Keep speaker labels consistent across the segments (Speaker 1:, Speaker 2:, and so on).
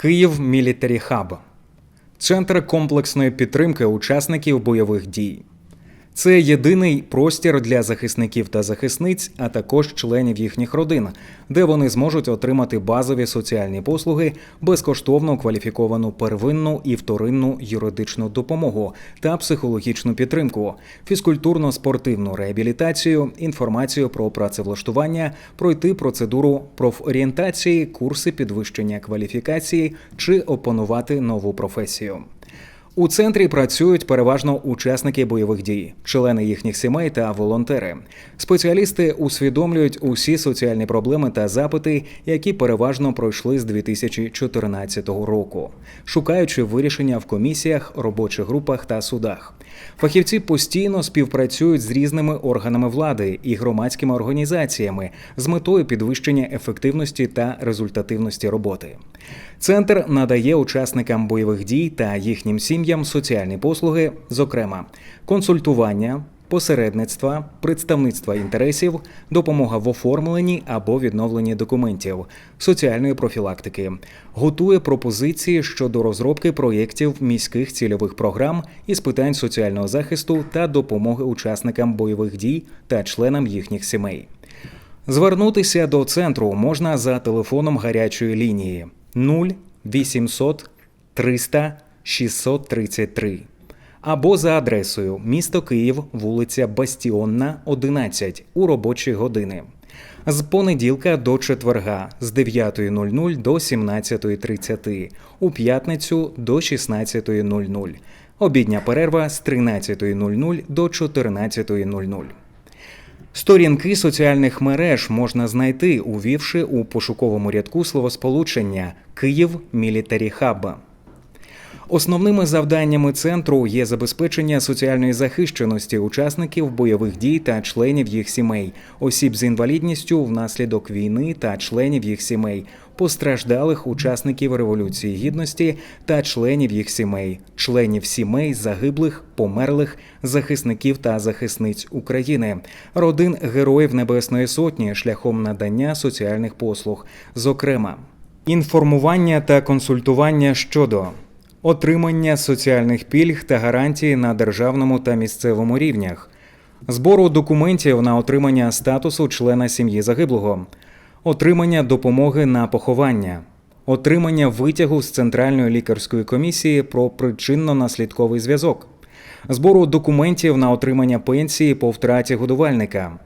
Speaker 1: Київ Мілітарі Хаб центр комплексної підтримки учасників бойових дій. Це єдиний простір для захисників та захисниць, а також членів їхніх родин, де вони зможуть отримати базові соціальні послуги, безкоштовну кваліфіковану первинну і вторинну юридичну допомогу та психологічну підтримку, фізкультурно-спортивну реабілітацію, інформацію про працевлаштування, пройти процедуру профорієнтації, курси підвищення кваліфікації чи опанувати нову професію. У центрі працюють переважно учасники бойових дій, члени їхніх сімей та волонтери. Спеціалісти усвідомлюють усі соціальні проблеми та запити, які переважно пройшли з 2014 року, шукаючи вирішення в комісіях, робочих групах та судах. Фахівці постійно співпрацюють з різними органами влади і громадськими організаціями з метою підвищення ефективності та результативності роботи. Центр надає учасникам бойових дій та їхнім сім'ям соціальні послуги, зокрема консультування, посередництва, представництва інтересів, допомога в оформленні або відновленні документів, соціальної профілактики, готує пропозиції щодо розробки проєктів міських цільових програм із питань соціального захисту та допомоги учасникам бойових дій та членам їхніх сімей. Звернутися до центру можна за телефоном гарячої лінії 0 800 300 633 або за адресою місто Київ, вулиця Бастіонна, 11 у робочі години. З понеділка до четверга з 9.00 до 17.30, у п'ятницю до 16.00. Обідня перерва з 13.00 до 14.00. Сторінки соціальних мереж можна знайти, увівши у пошуковому рядку словосполучення Київ Мілітарі Хаб. Основними завданнями центру є забезпечення соціальної захищеності учасників бойових дій та членів їх сімей, осіб з інвалідністю внаслідок війни та членів їх сімей, постраждалих учасників революції гідності та членів їх сімей, членів сімей загиблих, померлих, захисників та захисниць України, родин Героїв Небесної Сотні шляхом надання соціальних послуг, зокрема інформування та консультування щодо отримання соціальних пільг та гарантій на державному та місцевому рівнях, збору документів на отримання статусу члена сім'ї загиблого, отримання допомоги на поховання, отримання витягу з Центральної лікарської комісії про причинно-наслідковий зв'язок, збору документів на отримання пенсії по втраті годувальника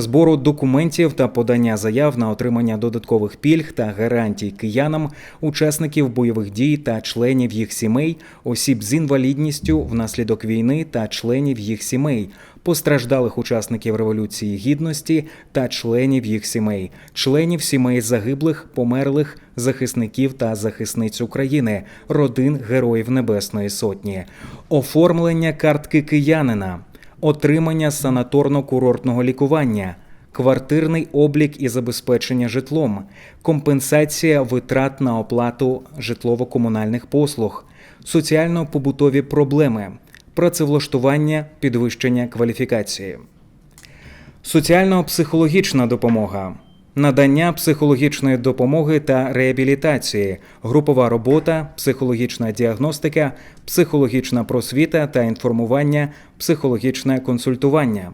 Speaker 1: збору документів та подання заяв на отримання додаткових пільг та гарантій киянам, учасників бойових дій та членів їх сімей, осіб з інвалідністю внаслідок війни та членів їх сімей. Постраждалих учасників Революції Гідності та членів їх сімей, членів сімей загиблих, померлих, захисників та захисниць України, родин Героїв Небесної Сотні, оформлення картки киянина, отримання санаторно-курортного лікування, квартирний облік і забезпечення житлом, компенсація витрат на оплату житлово-комунальних послуг, соціально-побутові проблеми, працевлаштування, підвищення кваліфікації, соціально-психологічна допомога надання психологічної допомоги та реабілітації, групова робота, психологічна діагностика, психологічна просвіта та інформування, психологічне консультування.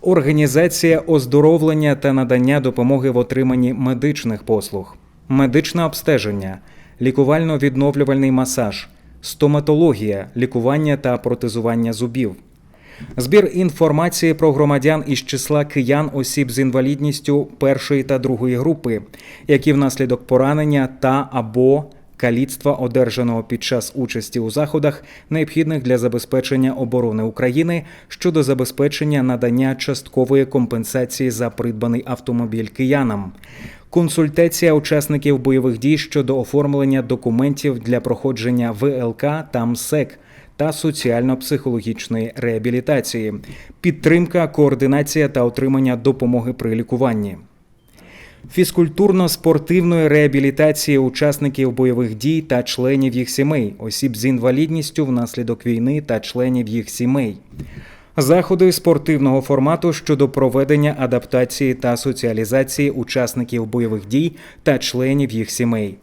Speaker 1: Організація оздоровлення та надання допомоги в отриманні медичних послуг, медичне обстеження, лікувально-відновлювальний масаж, стоматологія, лікування та протезування зубів. Збір інформації про громадян із числа киян осіб з інвалідністю першої та другої групи, які внаслідок поранення та або каліцтва, одержаного під час участі у заходах, необхідних для забезпечення оборони України щодо забезпечення надання часткової компенсації за придбаний автомобіль киянам. Консультація учасників бойових дій щодо оформлення документів для проходження ВЛК та МСЕК та соціально-психологічної реабілітації, підтримка, координація та отримання допомоги при лікуванні. Фізкультурно-спортивної реабілітації учасників бойових дій та членів їх сімей, осіб з інвалідністю внаслідок війни та членів їх сімей, заходи спортивного формату щодо проведення адаптації та соціалізації учасників бойових дій та членів їх сімей,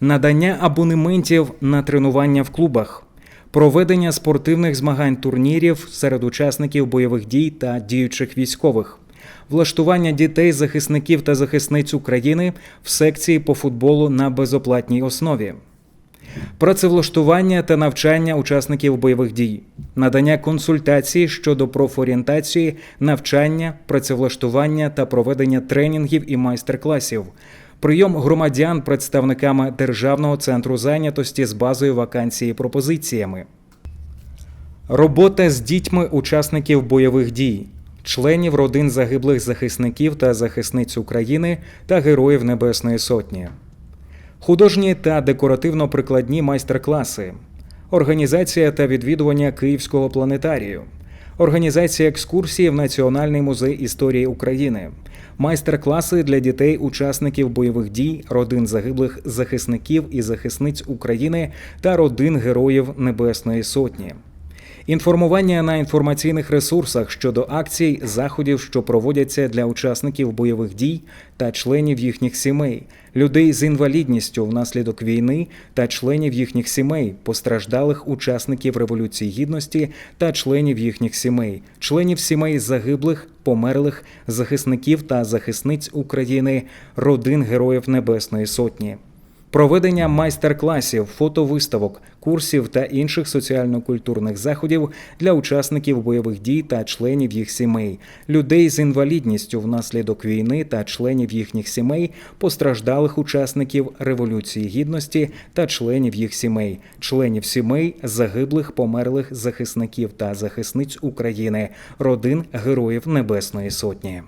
Speaker 1: надання абонементів на тренування в клубах, проведення спортивних змагань турнірів серед учасників бойових дій та діючих військових, влаштування дітей, захисників та захисниць України в секції по футболу на безоплатній основі. Працевлаштування та навчання учасників бойових дій, надання консультацій щодо профорієнтації, навчання, працевлаштування та проведення тренінгів і майстер-класів, прийом громадян представниками Державного центру зайнятості з базою вакансії пропозиціями. Робота з дітьми учасників бойових дій, членів родин загиблих захисників та захисниць України та Героїв Небесної Сотні. Художні та декоративно-прикладні майстер-класи, організація та відвідування Київського планетарію, організація екскурсії в Національний музей історії України, майстер-класи для дітей, учасників бойових дій, родин загиблих захисників і захисниць України та родин Героїв Небесної Сотні. Інформування на інформаційних ресурсах щодо акцій, заходів, що проводяться для учасників бойових дій та членів їхніх сімей, людей з інвалідністю внаслідок війни та членів їхніх сімей, постраждалих учасників Революції Гідності та членів їхніх сімей, членів сімей загиблих, померлих, захисників та захисниць України, родин Героїв Небесної Сотні. Проведення майстер-класів, фотовиставок, курсів та інших соціально-культурних заходів для учасників бойових дій та членів їх сімей, людей з інвалідністю внаслідок війни та членів їхніх сімей, постраждалих учасників Революції Гідності та членів їх сімей, членів сімей загиблих, померлих захисників та захисниць України, родин Героїв Небесної Сотні.